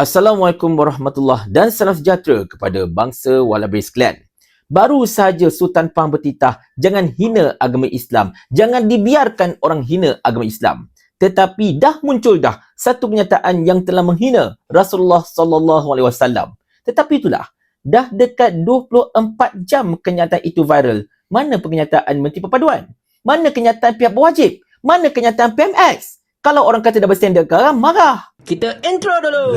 Assalamualaikum warahmatullahi dan salam sejahtera kepada bangsa Walabi sekalian. Baru sahaja Sultan Pahang bertitah, jangan hina agama Islam. Jangan dibiarkan orang hina agama Islam. Tetapi dah muncul dah satu kenyataan yang telah menghina Rasulullah sallallahu alaihi wasallam. Tetapi itulah, dah dekat 24 jam kenyataan itu viral. Mana kenyataan Menteri Perpaduan? Mana kenyataan pihak berwajib? Mana kenyataan PMX? Kalau orang kata dah berstandard sekarang, marah. Kita intro dulu.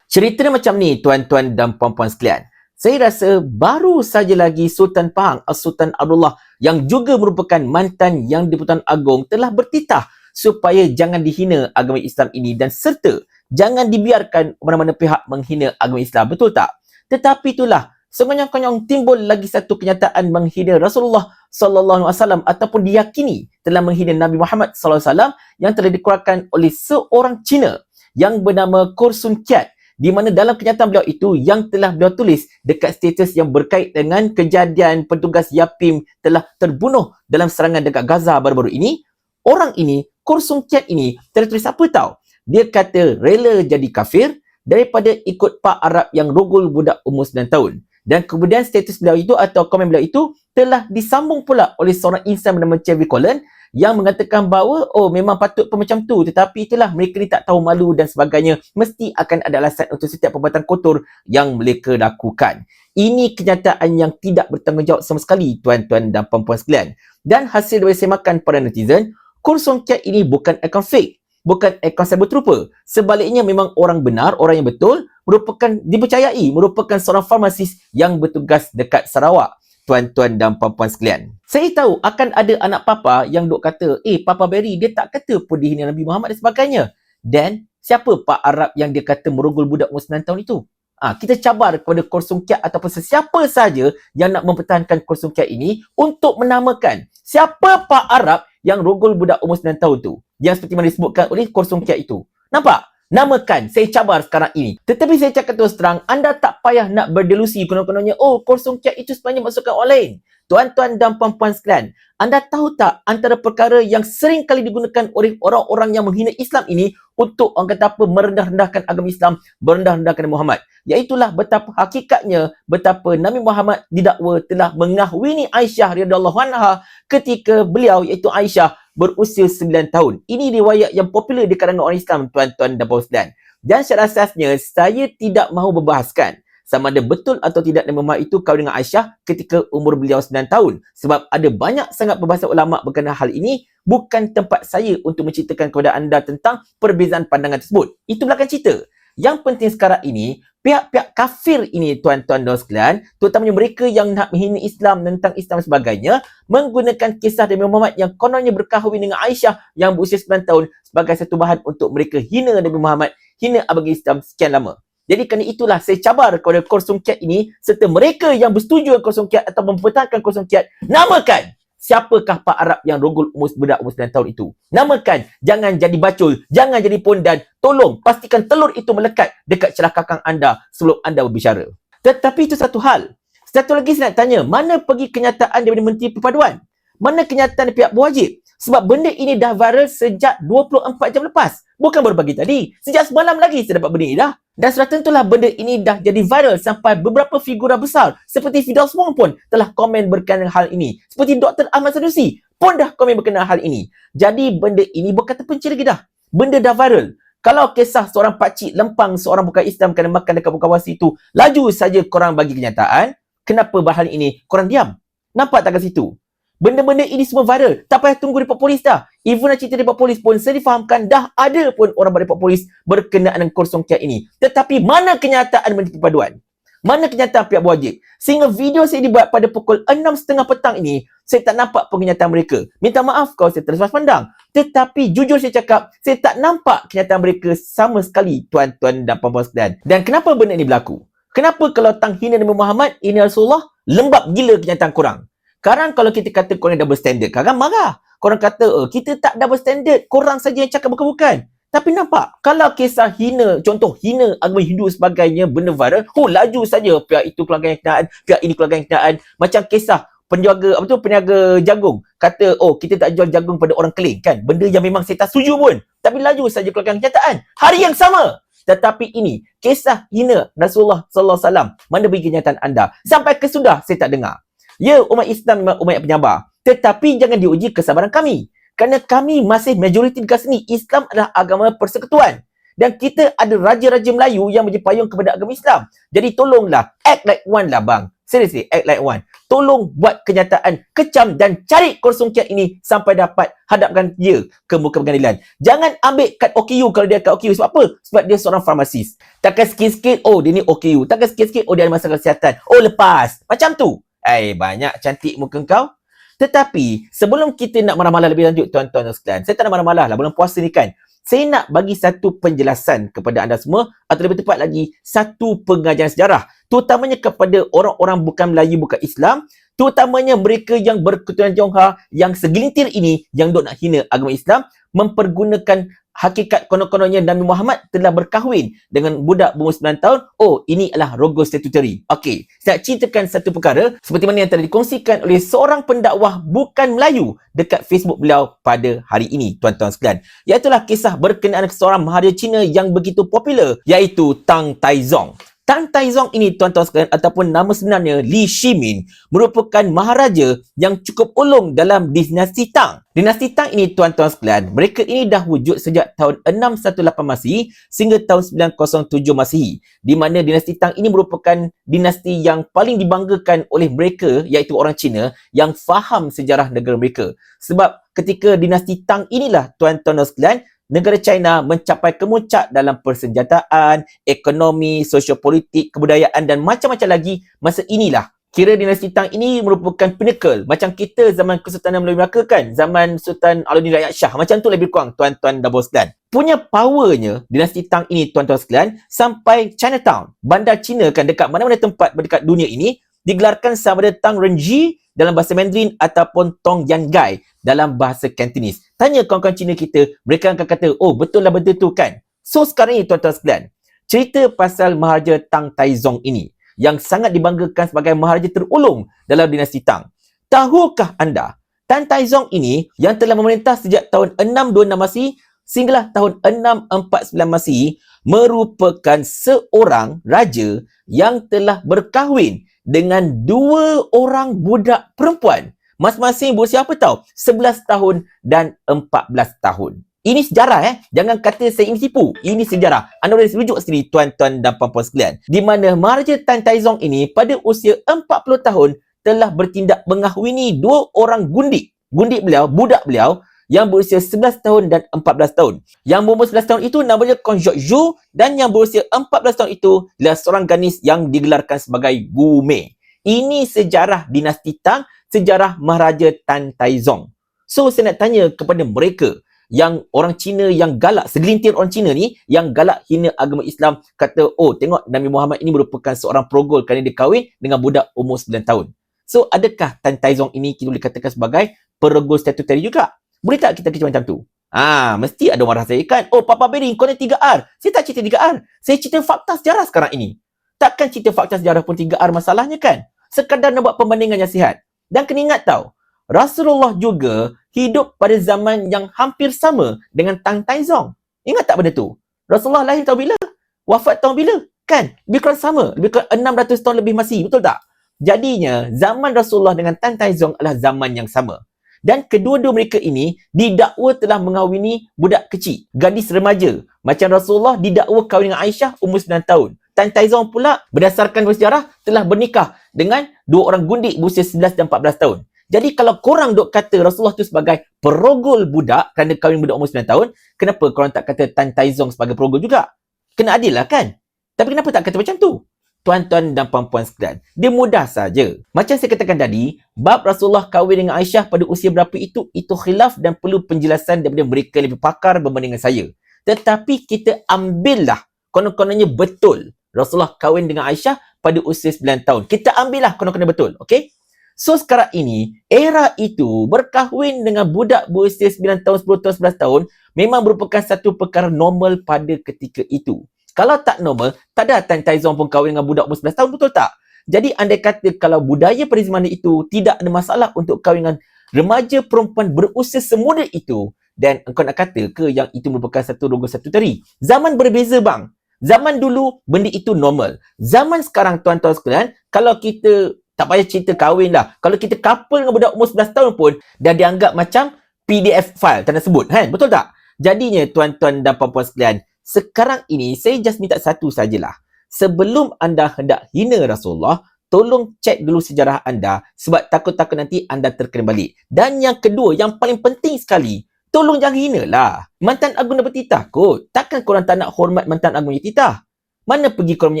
Cerita dia macam ni, tuan-tuan dan puan-puan sekalian. Saya rasa baru saja lagi Sultan Pahang, Sultan Abdullah yang juga merupakan mantan Yang di-Pertuan Agong telah bertitah supaya jangan dihina agama Islam ini dan serta jangan dibiarkan mana-mana pihak menghina agama Islam. Betul tak? Tetapi itulah sekonyong-konyong timbul lagi satu kenyataan menghina Rasulullah sallallahu alaihi wasallam ataupun diyakini telah menghina Nabi Muhammad sallallahu alaihi wasallam yang telah dikeluarkan oleh seorang Cina yang bernama Korsun Kiat. Di mana dalam kenyataan beliau itu yang telah beliau tulis dekat status yang berkait dengan kejadian petugas Yapim telah terbunuh dalam serangan dekat Gaza baru-baru ini. Orang ini Korsun Kiat ini telah tulis apa tahu dia kata rela jadi kafir daripada ikut Pak Arab yang rogol budak umur 9 tahun dan kemudian status beliau itu atau komen beliau itu telah disambung pula oleh seorang insan bernama Chevy Collen yang mengatakan bahawa oh memang patut pun macam tu tetapi itulah mereka ni tak tahu malu dan sebagainya. Mesti akan ada alasan untuk setiap perbuatan kotor yang mereka lakukan. Ini kenyataan yang tidak bertanggungjawab sama sekali tuan-tuan dan puan-puan sekalian. Dan hasil dari semakan para netizen Kursong Kiat ini bukan akaun fake bukan cyber trooper sebaliknya memang orang benar orang yang betul merupakan dipercayai merupakan seorang farmasis yang bertugas dekat Sarawak tuan-tuan dan puan-puan sekalian. Saya tahu akan ada anak papa yang duk kata, eh Papa Berry dia tak kata pun dihina Nabi Muhammad dan sebagainya. Dan siapa Pak Arab yang dia kata merogol budak umur 9 tahun itu? Ah, kita cabar kepada Korsung Kiat ataupun sesiapa saja yang nak mempertahankan Korsung Kiat ini untuk menamakan siapa Pak Arab yang rogol budak umur 9 tahun tu. Yang seperti mana disebutkan oleh Korsung Kiat itu. Nampak? Namakan, saya cabar sekarang ini. Tetapi saya cakap terus terang, anda tak payah nak berdelusi konon-kononnya, oh kosong kiat itu sebenarnya masukkan orang lain. Tuan-tuan dan puan-puan sekalian, anda tahu tak antara perkara yang sering kali digunakan oleh orang-orang yang menghina Islam ini untuk orang kata apa, merendah-rendahkan agama Islam, merendah-rendahkan Muhammad. Iaitulah betapa hakikatnya, betapa Nabi Muhammad didakwa telah mengahwini Aisyah radhiyallahu anha ketika beliau iaitu Aisyah berusia 9 tahun. Ini riwayat yang popular di kalangan orang Islam, tuan-tuan dan puan Dan secara asasnya, saya tidak mahu berbahaskan sama ada betul atau tidak Nabi Muhammad itu kahwin dengan Aisyah ketika umur beliau 9 tahun. Sebab ada banyak sangat perbahasan ulama berkenaan hal ini. Bukan tempat saya untuk menceritakan kepada anda tentang perbezaan pandangan tersebut. Itu belakang cerita. Yang penting sekarang ini, pihak-pihak kafir ini tuan-tuan dan sekalian, terutamanya mereka yang nak menghina Islam tentang Islam sebagainya, menggunakan kisah Nabi Muhammad yang kononnya berkahwin dengan Aisyah yang berusia 9 tahun sebagai satu bahan untuk mereka hina Nabi Muhammad, hina abang Islam sekian lama. Jadi kerana itulah saya cabar kepada Korsong Kiat ini serta mereka yang bersetuju dengan Kiat atau mempertahankan Korsong Kiat, namakan siapakah Pak Arab yang rogol umur budak umur 9 tahun itu. Namakan, jangan jadi bacul, jangan jadi pondan. Tolong pastikan telur itu melekat dekat celah kakang anda sebelum anda berbicara. Tetapi itu satu hal. Satu lagi saya nak tanya, mana pergi kenyataan daripada Menteri Perpaduan? Mana kenyataan pihak berwajib? Sebab benda ini dah viral sejak 24 jam lepas. Bukan baru pagi tadi. Sejak semalam lagi saya dapat benda ini dah. Dan sudah tentulah benda ini dah jadi viral sampai beberapa figura besar seperti Fidel Wong pun telah komen berkenaan hal ini. Seperti Dr. Ahmad Sanusi pun dah komen berkenaan hal ini. Jadi benda ini bukan terpencil lagi dah. Benda dah viral. Kalau kisah seorang pakcik lempang seorang bukan Islam kena makan dekat bukan wasi itu, laju saja korang bagi kenyataan, kenapa bahan ini korang diam? Nampak tak kat situ? Benda-benda ini semua viral. Tak payah tunggu report polis dah. Even nak cerita report polis pun saya difahamkan dah ada pun orang report polis berkenaan dengan kosong kiat ini. Tetapi mana kenyataan Menteri Perpaduan? Mana kenyataan pihak berwajib? Sehingga video saya dibuat pada pukul 6.30 petang ini, saya tak nampak pengenyataan mereka. Minta maaf kalau saya terlepas pandang. Tetapi jujur saya cakap, saya tak nampak kenyataan mereka sama sekali tuan-tuan dan puan-puan sekalian. Dan kenapa benda ini berlaku? Kenapa kalau tang hina Nabi Muhammad, ini Rasulullah, lembab gila kenyataan korang? Sekarang kalau kita kata korang double standard, korang marah. Korang kata, oh, kita tak double standard, korang saja yang cakap bukan-bukan. Tapi nampak, kalau kisah hina, contoh hina agama Hindu sebagainya, benda viral, oh laju saja pihak itu pelanggan yang kenaan, pihak ini pelanggan yang kenaan. Macam kisah penjaga apa tu peniaga jagung. Kata oh kita tak jual jagung pada orang keling. Kan? Benda yang memang saya tak setuju pun. Tapi laju saja keluarkan kenyataan. Hari yang sama. Tetapi ini kisah hina Rasulullah sallallahu wasallam. Mana bagi kenyataan anda? Sampai ke sudah saya tak dengar. Ya umat Islam umat yang penyabar tetapi jangan diuji kesabaran kami kerana kami masih majoriti di sini Islam adalah agama persekutuan dan kita ada raja-raja Melayu yang berjepayung kepada agama Islam. Jadi tolonglah act like one lah bang. Seriously, act like one. Tolong buat kenyataan kecam dan cari konsumkiat ini sampai dapat hadapkan dia ke muka pengadilan. Jangan ambil kad OKU kalau dia kad OKU. Sebab apa? Sebab dia seorang farmasis. Takkan sikit-sikit, oh dia ni OKU. Takkan sikit-sikit, oh dia ada masalah kesihatan. Oh lepas. Macam tu. Eh, banyak cantik muka kau. Tetapi, sebelum kita nak marah-marah lebih lanjut, tuan-tuan dan sekalian, saya tak nak marah-marah lah. Bulan puasa ni kan, saya nak bagi satu penjelasan kepada anda semua atau lebih tepat lagi satu pengajaran sejarah terutamanya kepada orang-orang bukan Melayu bukan Islam terutamanya mereka yang berketurunan Tionghoa yang segelintir ini yang dok nak hina agama Islam mempergunakan hakikat konon-kononnya Nabi Muhammad telah berkahwin dengan budak berumur 9 tahun. Oh, ini adalah rogo statutory. Okey, saya ceritakan satu perkara seperti mana yang telah dikongsikan oleh seorang pendakwah bukan Melayu dekat Facebook beliau pada hari ini, tuan-tuan sekalian. Iaitulah kisah berkenaan seorang maharaja Cina yang begitu popular, iaitu Tang Taizong. Tang Taizong ini tuan-tuan sekalian ataupun nama sebenarnya Li Shimin merupakan maharaja yang cukup ulung dalam dinasti Tang. Dinasti Tang ini tuan-tuan sekalian, mereka ini dah wujud sejak tahun 618 Masihi sehingga tahun 907 Masihi. Di mana dinasti Tang ini merupakan dinasti yang paling dibanggakan oleh mereka iaitu orang Cina yang faham sejarah negara mereka. Sebab ketika dinasti Tang inilah tuan-tuan sekalian negara China mencapai kemuncak dalam persenjataan, ekonomi, sosiopolitik, kebudayaan dan macam-macam lagi masa inilah. Kira dinasti Tang ini merupakan pinnacle. Macam kita zaman Kesultanan Melayu Melaka kan. Zaman Sultan Alauddin Rakyat Shah. Macam tu lebih kurang tuan-tuan dan bos sekalian. Punya powernya dinasti Tang ini tuan-tuan sekalian sampai Chinatown. Bandar China kan dekat mana-mana tempat dekat dunia ini digelarkan sama ada Tang Renji dalam bahasa Mandarin ataupun Tong Yan Gai dalam bahasa Cantonese. Tanya kawan-kawan Cina kita, mereka akan kata, oh betul lah benda tu kan. So sekarang ni tuan-tuan sekalian, cerita pasal Maharaja Tang Taizong ini yang sangat dibanggakan sebagai Maharaja terulung dalam dinasti Tang. Tahukah anda, Tang Taizong ini yang telah memerintah sejak tahun 626 Masihi sehinggalah tahun 649 Masihi merupakan seorang raja yang telah berkahwin dengan dua orang budak perempuan Masing-masing berusia apa tahu? 11 tahun dan 14 tahun. Ini sejarah eh. Jangan kata saya ini tipu. Ini sejarah. Anda boleh rujuk sendiri tuan-tuan dan puan-puan sekalian. Di mana Maharaja Tan Taizong ini pada usia 40 tahun telah bertindak mengahwini dua orang gundik. Gundik beliau, budak beliau yang berusia 11 tahun dan 14 tahun. Yang berumur 11 tahun itu namanya Kong Jok Zhu dan yang berusia 14 tahun itu adalah seorang ganis yang digelarkan sebagai Gu Mei. Ini sejarah dinasti Tang sejarah Maharaja Tan Taizong. So saya nak tanya kepada mereka yang orang Cina yang galak, segelintir orang Cina ni yang galak hina agama Islam kata, oh tengok Nabi Muhammad ini merupakan seorang progol kerana dia kahwin dengan budak umur 9 tahun. So adakah Tan Taizong ini kita boleh katakan sebagai perogol statutari juga? Boleh tak kita kecil macam tu? Ah, mesti ada orang rasa ikan. Oh, Papa Beri, kau ni 3R. Saya tak cerita 3R. Saya cerita fakta sejarah sekarang ini. Takkan cerita fakta sejarah pun 3R masalahnya kan? Sekadar nak buat perbandingan yang sihat. Dan kena ingat tau, Rasulullah juga hidup pada zaman yang hampir sama dengan Tang Taizong. Ingat tak benda tu? Rasulullah lahir tahun bila? Wafat tahun bila? Kan? Lebih kurang sama. Lebih kurang 600 tahun lebih masih. Betul tak? Jadinya, zaman Rasulullah dengan Tang Taizong adalah zaman yang sama. Dan kedua-dua mereka ini didakwa telah mengawini budak kecil, gadis remaja. Macam Rasulullah didakwa kahwin dengan Aisyah umur 9 tahun. Tan Taizong pula berdasarkan sejarah telah bernikah dengan dua orang gundik berusia 11 dan 14 tahun. Jadi kalau korang dok kata Rasulullah tu sebagai perogol budak kerana kahwin budak umur 9 tahun, kenapa korang tak kata Tan Taizong sebagai perogol juga? Kena adil lah kan? Tapi kenapa tak kata macam tu? Tuan-tuan dan puan-puan sekalian, dia mudah saja. Macam saya katakan tadi, bab Rasulullah kahwin dengan Aisyah pada usia berapa itu, itu khilaf dan perlu penjelasan daripada mereka lebih pakar berbanding dengan saya. Tetapi kita ambillah konon-kononnya betul Rasulullah kahwin dengan Aisyah pada usia 9 tahun. Kita ambillah kena-kena betul. Okay? So sekarang ini, era itu berkahwin dengan budak berusia 9 tahun, 10 tahun, 11 tahun memang merupakan satu perkara normal pada ketika itu. Kalau tak normal, tak ada Tan Taizong pun kahwin dengan budak umur 11 tahun, betul tak? Jadi andai kata kalau budaya pada zaman itu tidak ada masalah untuk kahwin dengan remaja perempuan berusia semuda itu, dan engkau nak kata ke yang itu merupakan satu rogo satu teri? Zaman berbeza bang. Zaman dulu benda itu normal. Zaman sekarang tuan-tuan sekalian, kalau kita tak payah cerita kahwin lah. Kalau kita couple dengan budak umur 11 tahun pun dah dianggap macam PDF file tanda sebut kan? Betul tak? Jadinya tuan-tuan dan puan-puan sekalian, sekarang ini saya just minta satu sajalah. Sebelum anda hendak hina Rasulullah, tolong cek dulu sejarah anda sebab takut-takut nanti anda terkena balik. Dan yang kedua, yang paling penting sekali, tolong jangan hina lah. Mantan Agung dapat titah kot. Takkan korang tak nak hormat mantan Agung yang titah? Mana pergi korang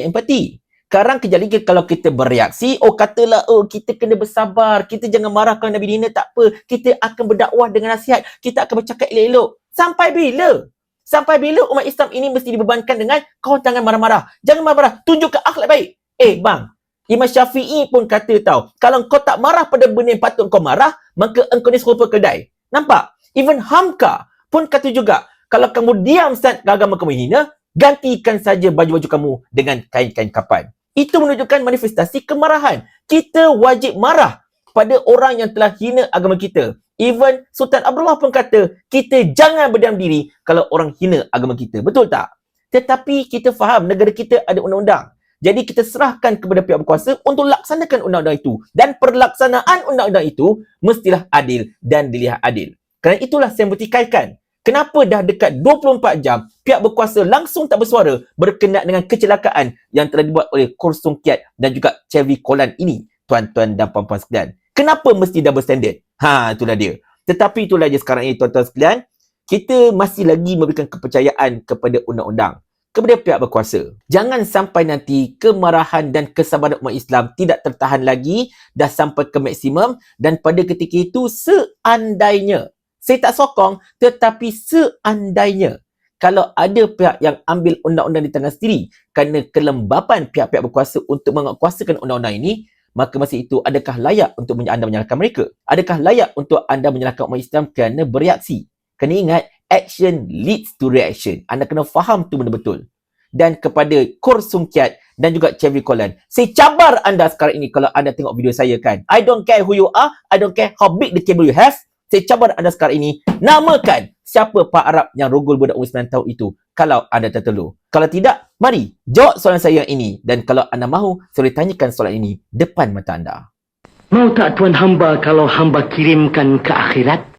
punya empati? Sekarang kejap lagi kalau kita bereaksi, oh katalah, oh kita kena bersabar, kita jangan marah kalau Nabi dina, tak apa. Kita akan berdakwah dengan nasihat, kita akan bercakap elok-elok. Sampai bila? Sampai bila umat Islam ini mesti dibebankan dengan kau jangan marah-marah. Jangan marah-marah, tunjukkan akhlak baik. Eh bang, Imam Syafi'i pun kata tau, kalau kau tak marah pada benda yang patut kau marah, maka engkau ni serupa kedai. Nampak? Even Hamka pun kata juga, kalau kamu diam saat agama kamu hina, gantikan saja baju-baju kamu dengan kain-kain kapan. Itu menunjukkan manifestasi kemarahan. Kita wajib marah pada orang yang telah hina agama kita. Even Sultan Abdullah pun kata, kita jangan berdiam diri kalau orang hina agama kita. Betul tak? Tetapi kita faham negara kita ada undang-undang. Jadi kita serahkan kepada pihak berkuasa untuk laksanakan undang-undang itu. Dan perlaksanaan undang-undang itu mestilah adil dan dilihat adil. Kerana itulah saya bertikaikan Kenapa dah dekat 24 jam pihak berkuasa langsung tak bersuara berkenaan dengan kecelakaan yang telah dibuat oleh Korsung Kiat dan juga Chevy Kolan ini, tuan-tuan dan puan-puan sekalian. Kenapa mesti double standard? Ha, itulah dia. Tetapi itulah dia sekarang ini tuan-tuan sekalian, kita masih lagi memberikan kepercayaan kepada undang-undang kepada pihak berkuasa. Jangan sampai nanti kemarahan dan kesabaran umat Islam tidak tertahan lagi, dah sampai ke maksimum dan pada ketika itu seandainya saya tak sokong tetapi seandainya kalau ada pihak yang ambil undang-undang di tangan sendiri kerana kelembapan pihak-pihak berkuasa untuk menguasakan undang-undang ini maka masa itu adakah layak untuk anda menyalahkan mereka? Adakah layak untuk anda menyalahkan umat Islam kerana bereaksi? Kena ingat, action leads to reaction. Anda kena faham tu benda betul. Dan kepada Kor Sung Kiat dan juga Chevy Colin, saya cabar anda sekarang ini kalau anda tengok video saya kan. I don't care who you are, I don't care how big the cable you have, saya cabar anda sekarang ini, namakan siapa Pak Arab yang rogol budak umur 9 tahun itu kalau anda tertelur. Kalau tidak, mari jawab soalan saya ini. Dan kalau anda mahu, boleh tanyakan soalan ini depan mata anda. Mau tak tuan hamba kalau hamba kirimkan ke akhirat?